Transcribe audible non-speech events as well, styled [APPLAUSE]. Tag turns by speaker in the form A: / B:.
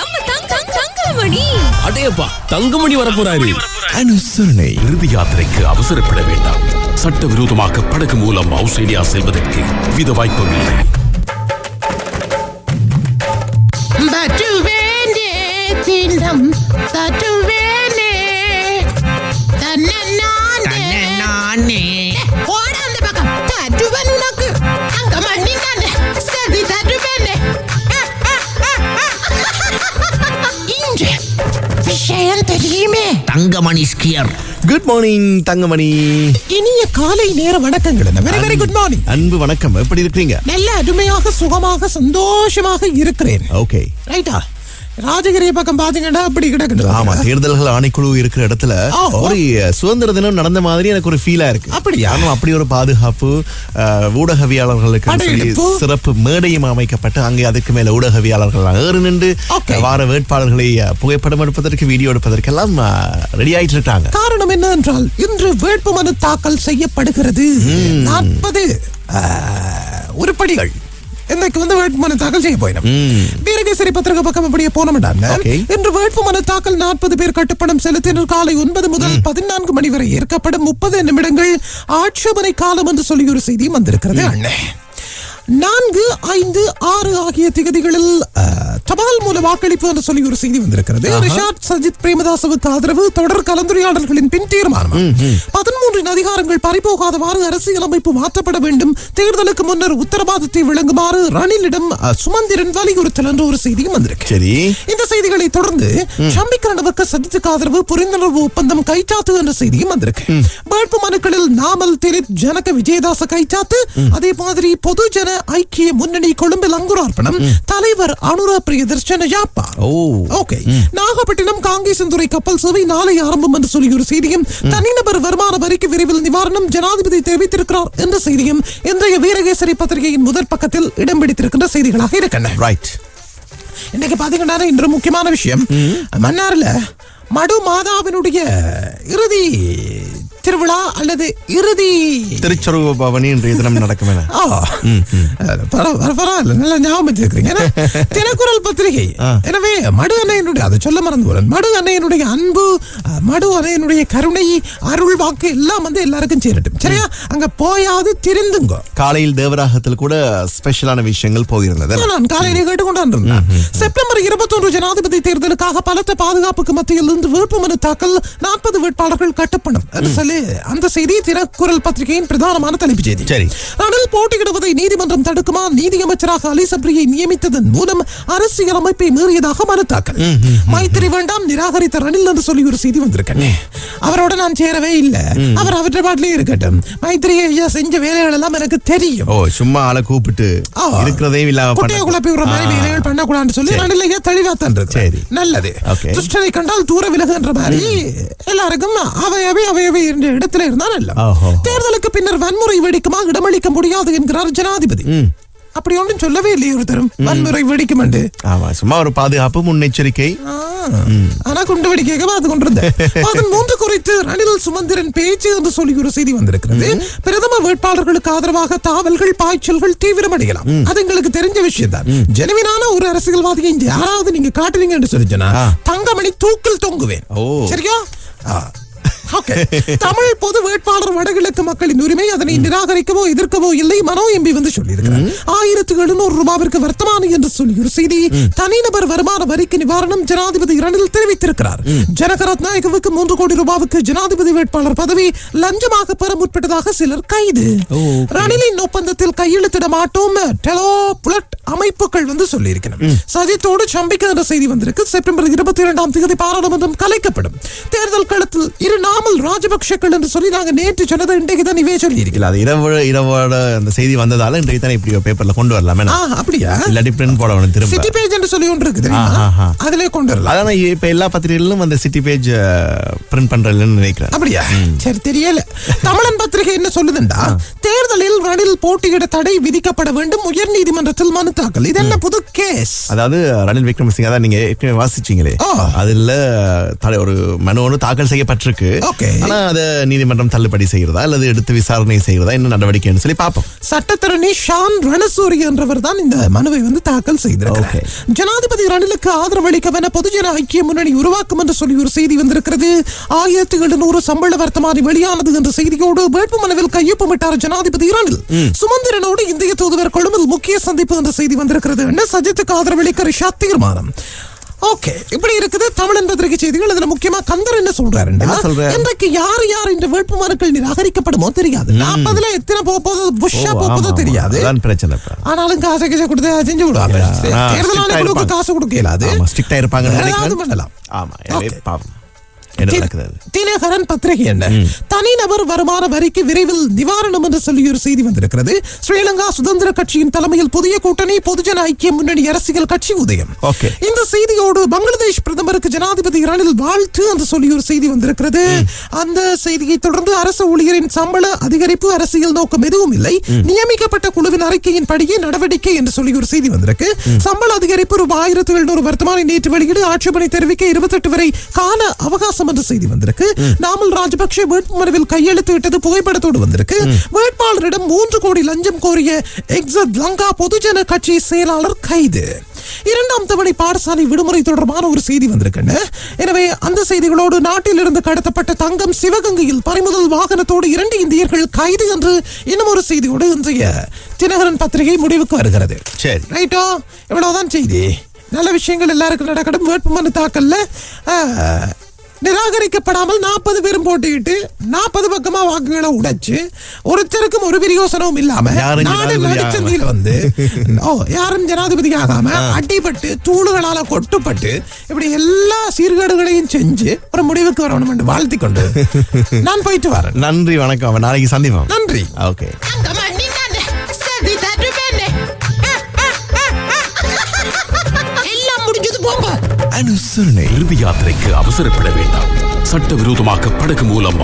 A: நம்ம தங்க தங்கமணி.
B: அடேப்பா தங்கமணி வரப்போறாரு.
C: அனுசரணை
B: இறுதி யாத்திரைக்கு அவசரப்பட வேண்டாம். சட்டவிரோதமாக படகு மூலம் ஆஸ்திரேலியா செல்வதற்கு வித வாய்ப்பும் இல்லை.
D: Thangamani skier.
C: Good morning Thangamani.
E: இனிய காலை நேர வணக்கங்கள் வெரி வெரி குட் மார்னிங்
C: அன்பு வணக்கம். எப்படி இருக்கீங்க
E: நல்ல அருமையாக சுகமாக சந்தோஷமாக இருக்கிறேன்.
C: ஓகே
E: ரைட்டா ராஜகிரி பக்கம் பாத்தீங்கன்னா அப்படி கிடக்குது
C: ஆமா தேர்தல்கள் ஆணைக்குழு இருக்கிற இடத்துல. ஒரு சுதந்திர தினம் நடந்த மாதிரி எனக்கு ஒரு ஃபீலா இருக்கு
E: அப்படியா?
C: ஆமா அப்படி ஒரு பாதுகாப்பு ஊடகவியாளர்களுக்கு. சிறப்பு மேடையும் அமைக்கப்பட்டு அங்கே அதுக்கு மேல ஊடகவியாளர்கள் ஏறு நின்று. வார வேட்பாளர்களை புகைப்படம் எடுப்பதற்கு வீடியோ எடுப்பதற்கெல்லாம் ரெடி ஆயிட்டு இருக்காங்க
E: காரணம் என்ன என்றால் இன்று வேட்புமனு தாக்கல் செய்யப்படுகிறது நாற்பது உருப்படிகள் வந்து வேட்புமனு தாக்கல் செய்ய போயிடும் வீரகேசரி பத்திரிகை பக்கம் அப்படியே போனோம்டாங்க
C: Okay.
E: இன்று வேட்புமனு தாக்கல் நாற்பது பேர் கட்டுப்பணம் செலுத்தினர். காலை ஒன்பது முதல் பதினான்கு மணி வரை ஏற்கப்படும் முப்பது நிமிடங்கள் ஆட்சேபனை காலம் என்று சொல்லி ஒரு செய்தியும் வந்திருக்கிறது அண்ணே. நான்கு ஐந்து ஆறு ஆகிய திகதிகளில் தபால் மூல வாக்களிப்பு என்று சொல்லி ஒரு செய்தி வந்திருக்கிறது. ரிஷாட் சஜித் பிரேமதாசவுக்கு ஆதரவு தொடர் கலந்துரையாடல்களின் பின் தீர்மானம்? பதிமூன்றின் அதிகாரங்கள் பறிபோகாதவாறு அரசியலமைப்பு மாற்றப்பட வேண்டும். தேர்தலுக்கு முன்னர் உத்தரவாதத்தை வழங்குமாறு ரணிலிடம் சுமந்திரன் வலியுறுத்தல் என்ற ஒரு செய்தியும் வந்திருக்கு.
C: சரி.
E: இந்த செய்திகளை தொடர்ந்து ஷம்பிக்கரனுக்கு சஜித்துக்கு ஆதரவு புரிந்துணர்வு ஒப்பந்தம் கைச்சாத்து என்ற செய்தியும் வந்திருக்கு. வேட்பு மனுக்களில் நாமல் திலிப் ஜனக விஜயதாச கைச்சாத்து. அதே மாதிரி பொதுஜன ஐக்கிய முன்னணி கொழும்பில் அங்குரார்ப்பணம். தலைவர் அனுரா பிரியதர்ஷன யாப்பா ஓகே. நாகப்பட்டினம் காங்கேசன்துறை கப்பல் சேவை நாளை ஆரம்பம் என்று சொல்லி ஒரு செய்தியும் தனிநபர் வருமான வரிக்கு விரைவில் நிவாரணம் ஜனாதிபதி தெரிவித்திருக்கிறார் என்ற செய்தியும் இன்றைய வீரகேசரி பத்திரிகையின் முதல் பக்கத்தில் இடம் பிடித்திருக்கின்ற செய்திகளாக இருக்கின்றன.
C: ரைட்
E: இன்னைக்கு பாத்தீங்கன்னா இன்று முக்கியமான விஷயம். மன்னார்ல மடு மாதாவினுடைய இறுதி திருவிழா அல்லது இறுதி?
C: திருச்சொருவ பவனி இன்றைய தினம் நடக்கும் என.
E: பரவாயில்ல. நல்லா ஞாபகம் வச்சிருக்கிறீங்க. ஏன்னா, [LAUGHS] தினக்குரல் பத்திரிகை. எனவே மடு அன்னையனுடைய அதை சொல்ல மறந்து மடு அன்னையனுடைய அன்பு மடு அன்னையனுடைய கருணை அருள் வாக்கு எல்லாம் வந்து எல்லாருக்கும் சேரட்டும். சரியா? அங்க போயாவது தெரிந்துங்க.
C: காலையில் தேவராகத்தில் கூட ஸ்பெஷலான விஷயங்கள் போயிருந்தது
E: நான் காலையிலே கேட்டுக்கொண்டிருந்தேன். செப்டம்பர் இருபத்தொன்று ஜனாதிபதி தேர்தலுக்காக பலத்த பாதுகாப்புக்கு மத்தியில் இருந்து வேட்புமனு தாக்கல் நாற்பது வேட்பாளர்கள் கட்டுப்படும் சொல்லி அந்த செய்தி தினக்குரல் பத்திரிகையின் பிரதானமான தலைப்புச் செய்தி
C: சரி.
E: ரணில் போட்டியிடுவதை நீதிமன்றம் தடுக்குமா நீதியமைச்சராக அலி சப்ரியை நியமித்ததன் மூலம் அரசியல் அமைப்பை மீறியதாக மனு தாக்கல் மைத்திரி வேண்டாம் நிராகரித்த ரணில் என்று சொல்லி ஒரு செய்தி வந்திருக்கேன் அவரோட நான் சேரவே இல்லை அவர் அவற்றை பாட்டிலே இருக்கட்டும் மைத்திரி ஐயா செஞ்ச வேலைகள் எல்லாம் எனக்கு தெரியும்
C: ஓ சும்மா ஆளை கூப்பிட்டு
E: ஆ.
C: இருக்கிறதையும் இல்லாம
E: குட்டையை குழப்பி விடுற மாதிரி. வேலைகள் பண்ணக்கூடாதுன்னு சொல்லி
C: சரி.
E: நடுநிலையா தெளிவா
C: சரி.
E: நல்லது. துஷ்டனை கண்டால் தூர விலகுன்ற மாதிரி எல்லாருக்கும் அவையவை அவையவை என்ற இடத்துல இருந்தா நல்ல
C: ஓஹோ.
E: தேர்தலுக்கு பின்னர் வன்முறை வெடிக்குமா இடமளிக்க முடியாது என்கிறார் ஜனாதிபதி. அப்படி ஒன்றும் சொல்லவே இல்லையே ஒருத்தரும். வன்முறை வெடிக்கும் என்று
C: ஆமா சும்மா ஒரு பாதுகாப்பு முன்னெச்சரிக்கை.
E: ஆனா குண்டு வெடிக்க பார்த்து கொண்டிருந்தேன். [LAUGHS] அதன் மூன்று குறித்து ரணில் சுமந்திரன் பேச்சு என்று சொல்லி ஒரு செய்தி வந்திருக்கிறது. பிரதம வேட்பாளர்களுக்கு ஆதரவாக தாவல்கள் பாய்ச்சல்கள் தீவிரமடையலாம். அது எங்களுக்கு தெரிஞ்ச விஷயம் தான் ஜெனுவினான ஒரு அரசியல்வாதியை யாராவது நீங்க காட்டுறீங்க என்று சொல்லிச்சனா
C: ஆ.
E: தங்கமணி தூக்கில் தொங்குவேன். சரியா. தமிழ் பொது வேட்பாளர் வடகிழக்கு மக்களின் உரிமை அதனை நிராகரிக்கவோ எதிர்க்கவோ இல்லை மனோ எம்பி வந்து சொல்லியிருக்கிறார். ஆயிரத்து எழுநூறு ரூபாவிற்கு வர்த்தமானி என்று சொல்லி ஒரு செய்தி தனிநபர் வருமான வரிக்கு நிவாரணம் ஜனாதிபதி ரணில் தெரிவித்திருக்கிறார். ஜனகரத் நாயகவுக்கு மூன்று கோடி ரூபாவுக்கு ஜனாதிபதி வேட்பாளர் பதவி லஞ்சமாக பெற முற்பட்டதாக சிலர் கைது. ரணிலின் ஒப்பந்தத்தில் கையெழுத்திட மாட்டோம் டெலோ புலட் அமைப்புகள் வந்து சொல்லியிருக்கணும் சஜித்தோடு சம்பிக்க என்ற செய்தி வந்திருக்கு. செப்டம்பர் இருபத்தி இரண்டாம் தேதி பாராளுமன்றம் கலைக்கப்படும். தேர்தல் களத்தில் இரு நாமல் ராஜபக்ஷக்கள் என்று சொல்லி நாங்க நேற்று சொன்னதை இன்றைக்கு தான் இவே சொல்லி
C: இல்ல அது இரவு இரவோட அந்த செய்தி வந்ததால இன்றைக்கு தானே இப்படி பேப்பர்ல கொண்டு வரலாமே
E: அப்படியா?
C: இல்லாட்டி பிரிண்ட் போட வேணும் திரும்ப.
E: சிட்டி பேஜ் என்று சொல்லி ஒன்று இருக்கு தெரியுமா?
C: ஆ, ஆ, ஆ.
E: அதிலே கொண்டு வரலாம்.
C: அதான் இப்ப எல்லா பத்திரிகைகளிலும் அந்த சிட்டி பேஜ் பிரிண்ட் பண்றதுன்னு நினைக்கிறேன்.
E: அப்படியா? சரி தெரியல. தமிழன் பத்திரிகை என்ன சொல்லுதுண்டா? தேர்தலில் ரணில் போட்டியிட தடை விதிக்கப்பட வேண்டும் உயர் நீதிமன்றத்தில் மனு தாக்கல். இது என்ன புது கேஸ்
C: அதாவது ரணில் விக்ரமசிங்க தான் நீங்க ஏற்கனவே வாசிச்சீங்களே. அதுல ஒரு மனு ஒன்று தாக்கல் செய்யப்பட்டிருக்கு. ஆனா அதை நீதிமன்றம் தள்ளுபடி செய்கிறதா? அல்லது எடுத்து விசாரணை செய்கிறதா? என்ன நடவடிக்கைன்னு சொல்லி பார்ப்போம்.
E: சட்டத்தரணி ஷான் ரணசூரி என்றவர் தான் இந்த மனுவை வந்து தாக்கல் செய்திருக்கிறார். ஜனாதிபதி ரணிலுக்கு ஆதரவளிக்கவென பொதுஜன ஐக்கிய முன்னணி உருவாக்கும் என்று சொல்லி ஒரு செய்தி வந்திருக்கிறது. ஆயிரத்தி எழுநூறு சம்பள வர்த்தமானி வெளியானது என்ற செய்தியோடு வேட்புமனுவில் கையொப்பமிட்டார் ஜனாதிபதி ரணில். சுமந்திரனோடு இந்திய தூதுவர் கொழும்பில் முக்கிய சந்திப்பு என்ற செய்தி வந்திருக்கிறது. என்ன சஜித்துக்கு ஆதரவளிக்க ரிஷாத் தீர்மானம்? ஓகே இப்படி இருக்குது தமிழன் பத்திரிகை செய்திகள் இதுல முக்கியமா கந்தர் என்ன சொல்றாருன்னா? இன்றைக்கு யார் யார் இந்த வேட்புமனுக்கள் நிராகரிக்கப்படுமோ தெரியாது நாற்பதுல எத்தனை போக போதோ புஷ்ஷா போக போதோ தெரியாது
C: பிரச்சனை.
E: ஆனாலும் காசை காசை கொடுத்து செஞ்சு விடுவாங்க தேர்தல் ஆணைக்குழுக்கு
C: இருப்பாங்க.
E: காசு கொடுக்க இயலாது
C: ஸ்ட்ரிக்டா நினைக்கிறேன்
E: பண்ணலாம்
C: ஆமா. பாவம்?
E: தினகரன் பத்திரிகை என்ன? தனிநபர் வருமான வரிக்கு விரைவில் நிவாரணம் என்று சொல்லி ஒரு செய்தி வந்திருக்கிறது. ஸ்ரீலங்கா சுதந்திர கட்சியின் தலைமையில் புதிய கூட்டணி பொதுஜன ஐக்கிய முன்னணி அரசியல் கட்சி உதயம். இந்த செய்தியோடு பங்களாதேஷ் பிரதமருக்கு ஜனாதிபதி ரணில் வாழ்த்து என்று சொல்லி ஒரு செய்தி வந்திருக்கிறது. அந்த செய்தியை தொடர்ந்து அரசு ஊழியரின் சம்பள அதிகரிப்பு அரசியல் நோக்கம் எதுவும் இல்லை. நியமிக்கப்பட்ட குழுவின் அறிக்கையின் படியே நடவடிக்கை என்று சொல்லி ஒரு செய்தி வந்திருக்கு. சம்பள அதிகரிப்பு ரூபாய் ஆயிரத்தி எழுநூறு வருத்தமான நேற்று வெளியீடு ஆட்சேபனை தெரிவிக்க இருபத்தெட்டு வரை கால அவகாசம் என்ற செய்தி வந்திருக்கு. நாமல் ராஜபக்ஷ வேட்புமனுவில் கையெழுத்து இட்டது புகைப்படத்தோடு வந்திருக்கு. வேட்பாளரிடம் மூன்று கோடி லஞ்சம் கோரிய எக்ஸட் லங்கா பொதுஜன கட்சி செயலாளர் கைது. இரண்டாம் தவணை பாடசாலை விடுமுறை தொடர்பான ஒரு செய்தி வந்திருக்குன்னு. எனவே அந்த செய்திகளோடு நாட்டில் இருந்து கடத்தப்பட்ட தங்கம் சிவகங்கையில் பறிமுதல் வாகனத்தோடு இரண்டு இந்தியர்கள் கைது என்று இன்னும் ஒரு செய்தியோடு இன்றைய தினகரன் பத்திரிகை முடிவுக்கு வருகிறது.
C: சரி.
E: ரைட்டோ? இவ்வளவுதான் செய்தி. நல்ல விஷயங்கள் எல்லாருக்கும் நடக்கணும் வேட்புமனு தாக்கல்ல நிராகரிக்கப்படாமல் நாற்பது பேரும் போட்டியிட்டு நாற்பது பக்கமா வாக்குகளை உடைச்சு ஒருத்தருக்கும் ஒரு பிரியோசனமும் இல்லாம நடுச்சந்தியில வந்து ஓ யாரும் ஜனாதிபதி ஆகாம அடிபட்டு தூளுகளால கொட்டுப்பட்டு இப்படி எல்லா சீர்கேடுகளையும் செஞ்சு ஒரு முடிவுக்கு வரணும் என்று வாழ்த்திக் கொண்டு [LAUGHS] நான் போயிட்டு வரேன்.
C: நன்றி வணக்கம். நாளைக்கு சந்திப்போம்.
E: நன்றி.
C: ஓகே அனுசரணை.
B: இறுதி யாத்திரைக்கு அவசரப்பட வேண்டாம். சட்டவிரோதமாக படகு மூலம்